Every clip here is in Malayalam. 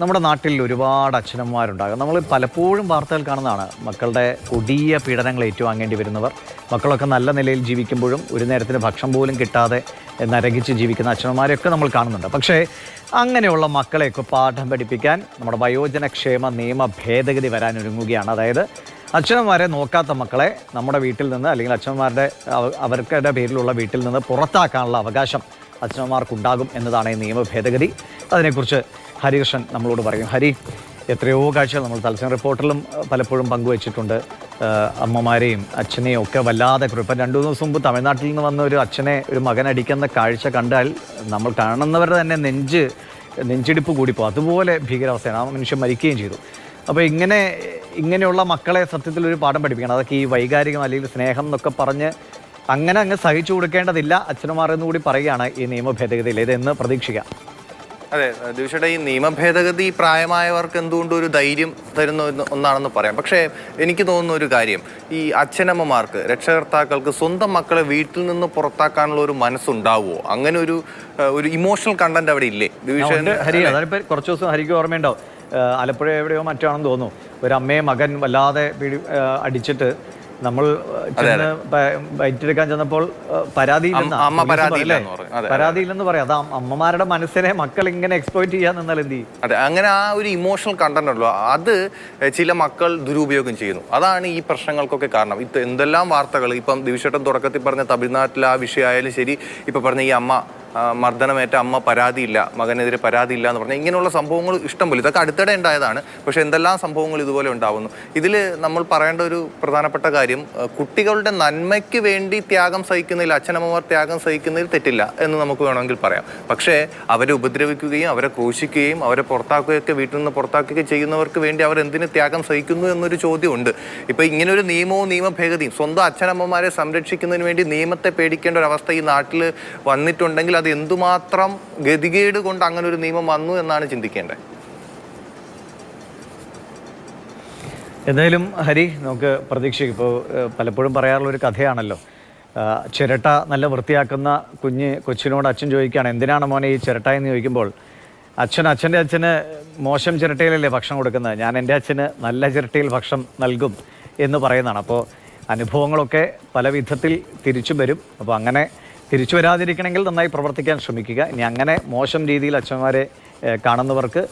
നമ്മുടെ നാട്ടിൽ ഒരുപാട് അച്ഛനന്മാരുണ്ടാകും നമ്മൾ പലപ്പോഴും വാർത്തകൾ കാണുന്നതാണ്. മക്കളുടെ കൊടിയ പീഡനങ്ങൾ ഏറ്റുവാങ്ങേണ്ടി വരുന്നവർ. മക്കളൊക്കെ നല്ല നിലയിൽ ജീവിക്കുമ്പോഴും ഒരു നേരത്തിന് ഭക്ഷണം പോലും കിട്ടാതെ നരകിച്ച് ജീവിക്കുന്ന അച്ഛനന്മാരെയൊക്കെ നമ്മൾ കാണുന്നുണ്ട്. പക്ഷേ അങ്ങനെയുള്ള മക്കളെയൊക്കെ പാഠം പഠിപ്പിക്കാൻ നമ്മുടെ വയോജനക്ഷേമ നിയമ ഭേദഗതി വരാൻ ഒരുങ്ങുകയാണ്. അതായത് അച്ഛനന്മാരെ നോക്കാത്ത മക്കളെ നമ്മുടെ വീട്ടിൽ നിന്ന് അല്ലെങ്കിൽ അച്ഛന്മാരുടെ അവർക്കുടെ പേരിലുള്ള വീട്ടിൽ നിന്ന് പുറത്താക്കാനുള്ള അവകാശം അച്ഛനമ്മമാർക്കുണ്ടാകും എന്നതാണ് ഈ നിയമ ഭേദഗതി. അതിനെക്കുറിച്ച് ഹരികൃഷ്ണൻ നമ്മളോട് പറയും. ഹരി എത്രയോ കാഴ്ചകൾ നമ്മൾ തലശ്ശേരി റിപ്പോർട്ടറിലും പലപ്പോഴും പങ്കുവച്ചിട്ടുണ്ട്. അമ്മമാരെയും അച്ഛനെയും ഒക്കെ വല്ലാതെ ഇപ്പം രണ്ടു ദിവസം മുമ്പ് തമിഴ്നാട്ടിൽ നിന്ന് വന്ന ഒരു അച്ഛനെ ഒരു മകൻ അടിക്കുന്ന കാഴ്ച കണ്ടാൽ നമ്മൾ കാണുന്നവരുടെ തന്നെ നെഞ്ച് നെഞ്ചിടിപ്പ് കൂടിപ്പോ അതുപോലെ ഭീകരാവസ്ഥയാണ്. ആ മനുഷ്യൻ മരിക്കുകയും ചെയ്തു. അപ്പോൾ ഇങ്ങനെ ഇങ്ങനെയുള്ള മക്കളെ സത്യത്തിൽ ഒരു പാഠം പഠിപ്പിക്കണം. അതൊക്കെ ഈ വൈകാരികം അല്ലെങ്കിൽ സ്നേഹം എന്നൊക്കെ പറഞ്ഞ് അങ്ങനെ അങ്ങ് സഹിച്ചു കൊടുക്കേണ്ടതില്ല അച്ഛനമാർ എന്നുകൂടി പറയുകയാണ് ഈ നിയമ ഭേദഗതിയിൽ. ഇതെന്ന് പ്രതീക്ഷിക്കാം. അതെ ദിവസയുടെ ഈ നിയമ ഭേദഗതി പ്രായമായവർക്ക് എന്തുകൊണ്ട് ഒരു ധൈര്യം തരുന്ന ഒന്ന് ഒന്നാണെന്ന് പറയാം. പക്ഷേ എനിക്ക് തോന്നുന്ന ഒരു കാര്യം ഈ അച്ഛനമ്മമാർക്ക് രക്ഷകർത്താക്കൾക്ക് സ്വന്തം മക്കളെ വീട്ടിൽ നിന്ന് പുറത്താക്കാനുള്ള ഒരു മനസ്സുണ്ടാവുമോ? അങ്ങനെ ഒരു ഒരു ഇമോഷണൽ കണ്ടന്റ് അവിടെ ഇല്ലേ? ഹരി കുറച്ച് ദിവസം ഹരിക്ക് ഓർമ്മയുണ്ടാവും. ആലപ്പുഴ എവിടെയോ മറ്റാണെന്ന് തോന്നുന്നു. ഒരു അമ്മയെ മകൻ വല്ലാതെ അടിച്ചിട്ട് നമ്മൾ ബൈറ്റെടുക്കാൻ ചെന്നപ്പോൾ പരാതി പരാതി പറയില്ലേ? പറയും. അതെ, അമ്മമാരുടെ മനസ്സിനെ മക്കൾ ഇങ്ങനെ എക്സ്പ്ലോയിറ്റ് ചെയ്യാൻ നിന്നാൽ എന്ത് ചെയ്യും? അതെ അങ്ങനെ ആ ഒരു ഇമോഷണൽ കണ്ടന്റ് ഉണ്ടല്ലോ. അത് ചില മക്കൾ ദുരുപയോഗം ചെയ്യുന്നു. അതാണ് ഈ പ്രശ്നങ്ങൾക്കൊക്കെ കാരണം. ഇത് എന്തെല്ലാം വാർത്തകൾ ഇപ്പം ദിവസേട്ടൻ തുടക്കത്തിൽ പറഞ്ഞ തമിഴ്നാട്ടിലെ ആ വിഷയമായാലും ശരി ഇപ്പൊ പറഞ്ഞ ഈ അമ്മ മർദ്ദനമേറ്റ അമ്മ പരാതിയില്ല മകനെതിരെ പരാതിയില്ല എന്ന് പറഞ്ഞാൽ ഇങ്ങനെയുള്ള സംഭവങ്ങൾ ഇഷ്ടം പോലെ. ഇതൊക്കെ അടുത്തിടെ ഉണ്ടായതാണ്. പക്ഷേ എന്തെല്ലാം സംഭവങ്ങൾ ഇതുപോലെ ഉണ്ടാവുന്നു? ഇതിൽ നമ്മൾ പറയേണ്ട ഒരു പ്രധാനപ്പെട്ട കാര്യം കുട്ടികളുടെ നന്മയ്ക്ക് വേണ്ടി ത്യാഗം സഹിക്കുന്നതിൽ അച്ഛനമ്മമാർ ത്യാഗം സഹിക്കുന്നതിൽ തെറ്റില്ല എന്ന് നമുക്ക് വേണമെങ്കിൽ പറയാം. പക്ഷേ അവരെ ഉപദ്രവിക്കുകയും അവരെ ക്രൂശിക്കുകയും അവരെ പുറത്താക്കുകയൊക്കെ വീട്ടിൽ നിന്ന് പുറത്താക്കുകയൊക്കെ ചെയ്യുന്നവർക്ക് വേണ്ടി അവർ എന്തിന് ത്യാഗം സഹിക്കുന്നു എന്നൊരു ചോദ്യമുണ്ട്. ഇപ്പോൾ ഇങ്ങനെ ഒരു നിയമവും നിയമ ഭേദഗതിയും സ്വന്തം അച്ഛനമ്മമാരെ സംരക്ഷിക്കുന്നതിന് വേണ്ടി നിയമത്തെ പേടിക്കേണ്ട ഒരു അവസ്ഥ ഈ നാട്ടിൽ വന്നിട്ടുണ്ടെങ്കിൽ അത് എന്തുമാത്രം ഗതികേട് കൊണ്ട് അങ്ങനെ ഒരു നിയമം വന്നു എന്നാണ് ചിന്തിക്കേണ്ടത്. എന്തായാലും ഹരി നമുക്ക് പ്രതീക്ഷിക്കും ഇപ്പോൾ പലപ്പോഴും പറയാറുള്ള ഒരു കഥയാണല്ലോ ചിരട്ട നല്ല വൃത്തിയാക്കുന്ന കുഞ്ഞ് കൊച്ചിനോട് അച്ഛൻ ചോദിക്കുകയാണ് എന്തിനാണ് മോനെ ഈ ചിരട്ട എന്ന് ചോദിക്കുമ്പോൾ? അച്ഛൻ അച്ഛന്റെ അച്ഛന് മോശം ചിരട്ടയിലല്ലേ ഭക്ഷണം കൊടുക്കുന്നത്? ഞാൻ എന്റെ അച്ഛന് നല്ല ചിരട്ടയിൽ ഭക്ഷണം നൽകും എന്ന് പറയുന്നതാണ്. അപ്പോൾ അനുഭവങ്ങളൊക്കെ പല വിധത്തിൽ തിരിച്ചു വരും. അപ്പോൾ അങ്ങനെ തിരിച്ചു വരാതിരിക്കണമെങ്കിൽ നന്നായി പ്രവർത്തിക്കാൻ ശ്രമിക്കുക. ഇനി അങ്ങനെ മോശം രീതിയിൽ അച്ഛന്മാരെ കാണുന്നവർക്ക്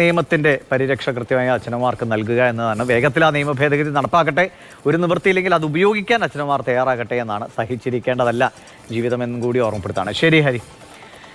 നിയമത്തിന്റെ പരിരക്ഷ കൃത്യമായി അച്ഛനമാർക്ക് നൽകുക എന്നതാണ്. വേഗത്തിൽ ആ നിയമ ഭേദഗതി നടപ്പാക്കട്ടെ. ഒരു നിവൃത്തിയില്ലെങ്കിൽ അത് ഉപയോഗിക്കാൻ അച്ഛനമാർ തയ്യാറാകട്ടെ എന്നാണ് സഹിച്ചിരിക്കേണ്ടതല്ല. ജീവിതമെന്നും കൂടി ഓർമ്മപ്പെടുത്താണ്. ശരി ഹരി.